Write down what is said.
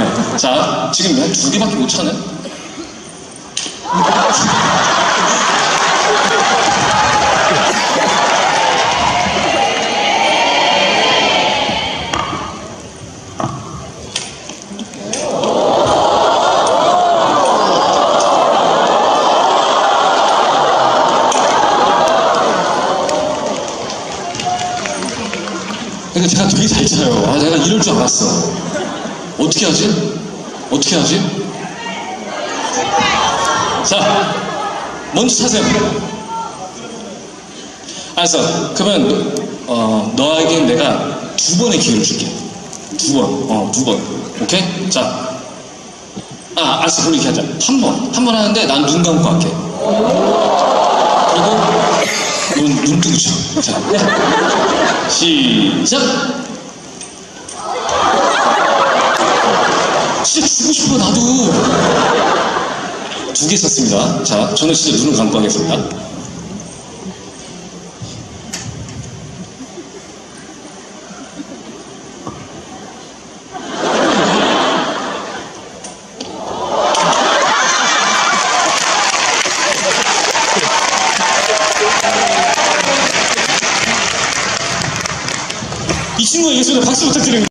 네. 자, 지금 한두 개밖에 못 차네? 근데 제가 되게 잘 차요. 아, 내가 이럴 줄 알았어. 어떻게 하지? 어떻게 하지? 자, 먼저 차세요. 알았어. 그러면, 어, 너에게 내가 두 번의 기회를 줄게. 두 번. 어, 두 번. 오케이? 자. 아, 알았어. 그럼 이렇게 하자. 한 번. 한 번 하는데 난 눈 감고 할게. 그리고 눈, 눈 뜨고 쳐. 자. 시작! 진짜 주고 싶어, 나도. 두 개 샀습니다. 자, 저는 진짜 눈을 감고 하겠습니다. 이 친구가 예술에 박수 부탁드립니다.